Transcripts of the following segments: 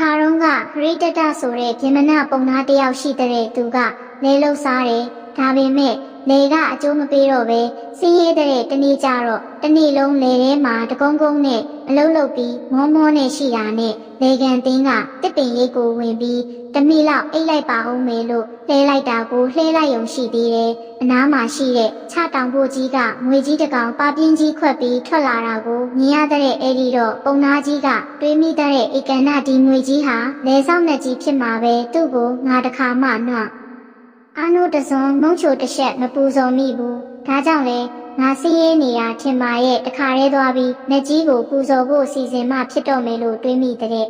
ခါတော့ကခရိတတဆိုတဲ့ဗြဟ္မဏပုံနာတစ်ယောက်ရှိတဲ့သူကလဲလှုပ်စားတယ်ဒါပေမဲ့လေကအကျိုးမပေးတော့ပဲစင်းရဲတဲ့တနေ့ကျတော့တနေ့လုံးလေထဲမှာတကုန်းကုန်းနဲ့ အလုံးလုံးပြီးမောမောနဲ့ရှိတာနဲ့လေကန်တင်းကတစ်ပင်ရိတ်ကိုဝင်ပြီးတမိလောက်အိတ်လိုက်ပါအောင်မေလို့လှဲလိုက်တာကိုလှဲလိုက်ရုံရှိသေးတယ်အနားမှာရှိတဲ့ချတောင်ဖို့ကြီးကငွေကြီးတစ်ကောင်ပါပြင်းကြီးခွက်ပြီးထွက်လာတာကိုမြင်ရတဲ့အဲ့ဒီတော့ပုံနာကြီးကတွေးမိတဲ့ဧကန္နဒီငွေကြီးဟာလဲဆောင်နဲ့ကြီးဖြစ်မှာပဲသူ့ကိုငါတခါမှနှော့အာနိုတစုံမုံချိုတစ်ချက်မပူဇော်မိဘူး ဒါကြောင့်လေငါစီးရဲနေတာထင်ပါရဲ့တခါတည်းသွားပြီးလက်ကြီးကိုပူဇော်ဖို့စီစဉ်မှဖြစ်တော့မယ်လို့တွေးမိတဲ့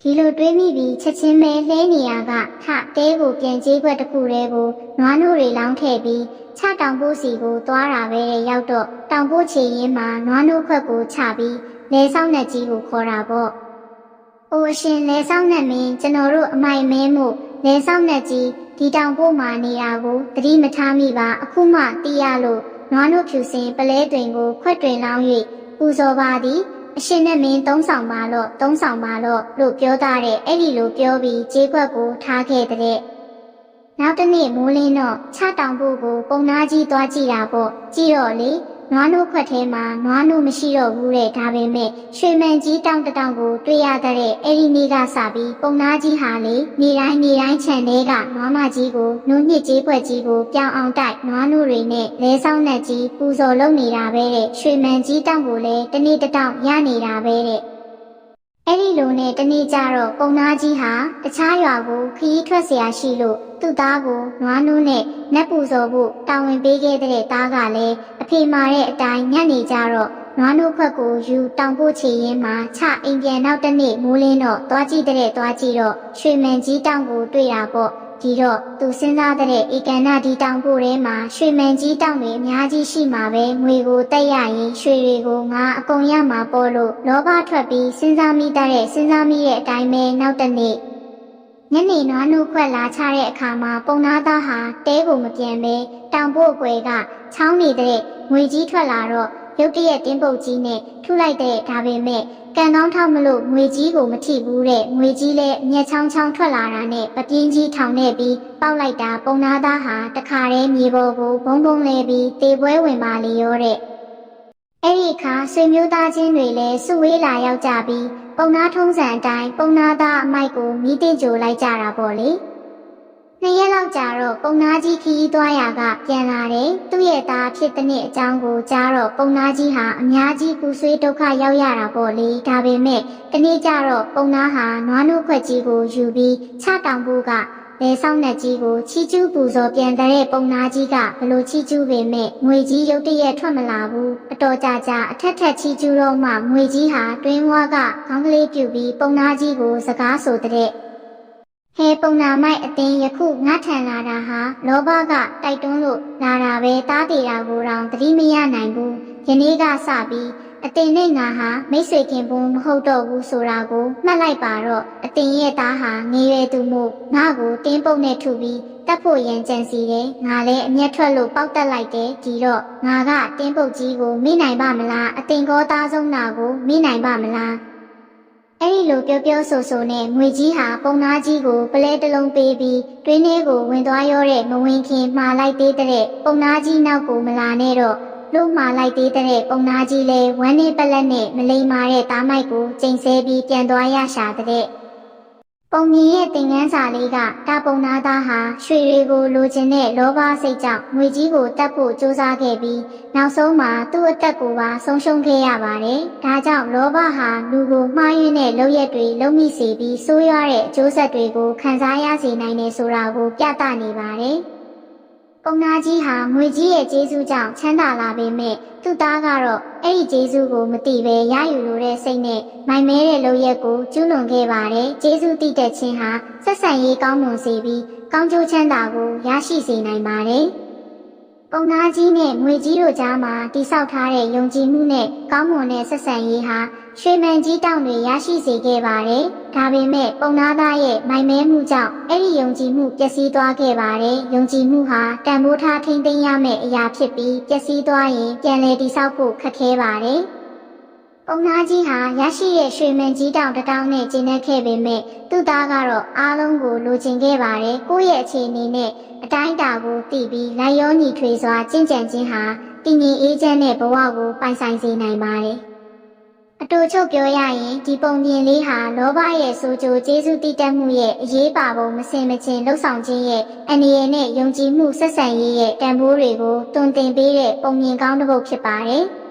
ဒီလိုတွေးမိပြီးချက်ချင်းပဲလှဲနေရကထတဲကိုပြန်ကြေးခွက်တစ်ခုတည်းကိုနွားနို့တွေလောင်းထည့်ပြီးချတောင်ပိုးစီကိုသွားတာပဲတဲ့ရောက်တော့တောင်ပိုးချေရင်မှာနွားနို့ခွက်ကိုချပြီးလဲဆောင်လက်ကြီးကိုခေါ်တာပေါ့။အိုအရှင်လဲဆောင်နဲ့မင်းကျွန်တော်တို့အမိုက်မဲမှု လဲဆောင်နဲ့ကြီးဒီတောင်ပို့မှာနေတာကိုသတိမထားမိပါအခုမှသိရလို့နွားနို့ဖြူစင်ပလဲတွင်ကိုခွက်တွင်လောင်း၍ပူဇော်ပါသည်အရှင်နဲ့မင်းသုံးဆောင်ပါလို့သုံးဆောင်ပါလို့လို့ပြောတာတဲ့အဲ့ဒီလိုပြောပြီးကြေးခွက်ကိုထားခဲ့တဲ့နောက်တစ်နေ့မိုးလင်းတော့ချတောင်ပို့ကိုပုံနာကြီးသွားကြည့်တာပေါ့ကြည့်တော့လေ နွားနို့ခွက်ထဲမှာနွားနို့မရှိတော့ဘူးတဲ့ဒါပေမဲ့ရွှေမန်ကြီးတောင်းတတောင်းကိုတွေ့ရတဲ့အဲ့ဒီနေ့ကစပြီးပုံနာကြီးဟာလေနေတိုင်းနေတိုင်းခြံထဲကနွားမကြီးကိုနုနှစ်ကြီးခွက်ကြီးကိုပြောင်းအောင်တိုက်နွားနို့တွေနဲ့လဲဆောင်နဲ့ကြီးပူဇော်လုပ်နေတာပဲတဲ့ရွှေမန်ကြီးတောင်းကိုလည်းတနေ့တစ်တောင်းရနေတာပဲတဲ့ အဲ့ဒီလိုနဲ့တနေ့ကျတော့ပုံနာကြီးဟာတခြားရွာကိုခရီးထွက်เสียရှိလို့သူ့သားကိုနွားနူးနဲ့နတ်ပူဇော်ဖို့တာဝန်ပေးခဲ့တဲ့သားကလည်း အဖေမာတဲ့အတိုင်းညနေကျတော့နွားနူးခွက်ကိုယူတောင်ပို့ချေရင်းမှာချအိမ်ပြန်နောက်တစ်နေ့မိုးလင်းတော့သွားကြည့်တဲ့သွားကြည့်တော့ရွှေမန်ကြီးတောင်ကိုတွေ့တာပေါ့ဒီတော့သူစဉ်းစားတဲ့ဧကန်နာဒီတောင်ပို့ထဲမှာရွှေမန်ကြီးတောင်တွေအများကြီးရှိမှာပဲငွေကိုတက်ရရင်ရွှေတွေကိုငါအကုန်ရမှာပေါ့လို့လောဘထွက်ပြီးစဉ်းစားမိတတ်တဲ့စဉ်းစားမိရဲ့အတိုင်းပဲနောက်တစ်နေ့ ညနေနွားနှုတ်ခွက်လာချတဲ့အခါမှာပုံနာသားဟာတဲကိုမပြန်ပဲတောင်ပို့အကွယ်ကချောင်းနေတဲ့ငွေကြီးထွက်လာတော့ရုတ်တရက်တင်းပုတ်ကြီးနဲ့ထုလိုက်တဲ့ဒါပေမဲ့ကန်ကောင်းထောက်မလို့ငွေကြီးကိုမထိဘူးတဲ့ငွေကြီးလည်းမျက်ချောင်းချောင်းထွက်လာတာနဲ့ပပြင်းကြီးထောင်နေပြီးပေါက်လိုက်တာပုံနာသားဟာတခါတည်းမြေပေါ်ကိုဘုံဘုံလဲပြီးတေပွဲဝင်ပါလေရောတဲ့ အဲ့ဒီအခါဆွေမျိုးသားချင်းတွေလည်းစုဝေးလာရောက်ကြပြီးပုံနာထုံးစံအတိုင်းပုံနာသားအမိုက်ကိုမိတင်ကြိုလိုက်ကြတာပေါ့လေနှစ်ရက်လောက်ကြာတော့ပုံနာကြီးခီးသွားရာကပြန်လာတယ်သူ့ရဲ့သားဖြစ်တဲ့နေ့အကြောင်းကိုကြားတော့ပုံနာကြီးဟာအများကြီးပူဆွေးဒုက္ခရောက်ရတာပေါ့လေဒါပေမဲ့တနေ့ကျတော့ပုံနာဟာနွားနို့ခွက်ကြီးကိုယူပြီးချတောင်ဖို့က လဲဆောင်နဲ့ကြီးကိုချီကျူးပူဇော်ပြန်တဲ့ပုံနာကြီးကဘလို့ချီကျူးပေမဲ့ငွေကြီးရုတ်တရက်ထွက်မလာဘူးအတော်ကြာကြာအထက်ထက်ချီကျူးတော့မှငွေကြီးဟာတွင်းဝါကခေါင်းကလေးပြုတ်ပြီးပုံနာကြီးကိုစကားဆိုတဲ့ဟဲပုံနာမိုက်အတင်းယခုငါထန်လာတာဟာလောဘကတိုက်တွန်းလို့လာတာပဲတားတေတာကိုတော့သတိမရနိုင်ဘူးယနေ့ကစပြီး အတင်နဲ့ငါဟာမိတ်ဆွေခင်ပွန်းမဟုတ်တော့ဘူးဆိုတာကိုမှတ်လိုက်ပါတော့အတင်ရဲ့သားဟာငေရွယ်သူမို့ငါ့ကိုတင်းပုတ်နဲ့ထုပြီးတက်ဖို့ရန်ကြံစီတယ်ငါလည်းအမျက်ထွက်လို့ပေါက်တက်လိုက်တယ်ဒီတော့ငါကတင်းပုတ်ကြီးကိုမိနိုင်ပါမလားအတင်ကောသားဆုံးနာကိုမိနိုင်ပါမလားအဲ့ဒီလိုပြောပြောဆိုဆိုနဲ့ငွေကြီးဟာပုံနာကြီးကိုပလဲတစ်လုံးပေးပြီးတွင်းထဲကိုဝင်သွားရောတဲ့မဝင်ခင်မှားလိုက်သေးတဲ့ပုံနာကြီးနောက်ကိုမလာနဲ့တော့ လို့မှားလိုက်သေးတဲ့ပုံနာကြီးလဲဝမ်းနေပလက်နဲ့မလိမ္မာတဲ့သားမိုက်ကိုချိန်ဆပြီးပြန်သွားရရှာတဲ့ပုံမြင်ရဲ့သင်ငန်းစာလေးကတာပုံနာသားဟာရွှေတွေကိုလိုချင်တဲ့လောဘစိတ်ကြောင့်ငွေကြီးကိုတတ်ဖို့ကြိုးစားခဲ့ပြီးနောက်ဆုံးမှာသူ့အသက်ကိုပါဆုံးရှုံးခဲ့ရပါတယ်။ဒါကြောင့်လောဘဟာလူကိုမှားယွင်းတဲ့လုပ်ရက်တွေလုံးမိစေပြီးဆိုးရွားတဲ့အကျိုးဆက်တွေကိုခံစားရစေနိုင်တယ်ဆိုတာကိုပြသနေပါတယ်။ ပုံနာကြီးဟာငွေကြီးရဲ့ကျေးဇူးကြောင့်ချမ်းသာလာပေမဲ့သူ့သားကတော့အဲ့ဒီကျေးဇူးကိုမသိဘဲရယူလိုတဲ့စိတ်နဲ့မိုင်မဲတဲ့လုပ်ရက်ကိုကျူးလွန်ခဲ့ပါတယ်။ကျေးဇူးတည်တဲ့ခြင်းဟာဆက်ဆံရေးကောင်းမွန်စေပြီးကောင်းကျိုးချမ်းသာကိုရရှိစေနိုင်ပါတယ်။ ပုံနာကြီးနဲ့ငွေကြီးတို့ကြားမှာတိဆောက်ထားတဲ့ယုံကြည်မှုနဲ့ကောင်းမွန်တဲ့ဆက်ဆံရေးဟာရွှေမန်ကြီးတောင်တွေရရှိစေခဲ့ပါတယ်။ဒါပေမဲ့ပုံနာသားရဲ့မိုင်မဲမှုကြောင့်အဲ့ဒီယုံကြည်မှုပျက်စီးသွားခဲ့ပါတယ်။ယုံကြည်မှုဟာတန်ဖိုးထားထိမ့်သိမ်းရမယ့်အရာဖြစ်ပြီးပျက်စီးသွားရင်ပြန်လည်တိဆောက်ဖို့ခက်ခဲပါတယ်။ ပုံနာကြီးဟာရရှိတဲ့ရွှေမန်ကြီးတောင်တစ်တောင်းနဲ့ကျင်းနေခဲ့ပေမဲ့သူ့သားကတော့အားလုံးကိုလိုချင်ခဲ့ပါတယ်ကိုယ့်ရဲ့အခြေအနေနဲ့အတိုင်းအတာကိုသိပြီးလိုက်ရောညီထွေစွာကြင်ကြံခြင်းဟာတည်ငြိမ်အေးချမ်းတဲ့ဘဝကိုပိုင်ဆိုင်စေနိုင်ပါတယ်အတူချုပ်ပြောရရင်ဒီပုံပြင်လေးဟာလောဘရဲ့ဆိုကြိုကျေးဇူးတည်တတ်မှုရဲ့အရေးပါပုံမစင်မချင်းလှုပ်ဆောင်ခြင်းရဲ့အနေရနဲ့ယုံကြည်မှုဆက်ဆံရေးရဲ့တန်ဖိုးတွေကိုတွင်တင်ပေးတဲ့ပုံမြင်ကောင်းတစ်ပုဒ်ဖြစ်ပါတယ်။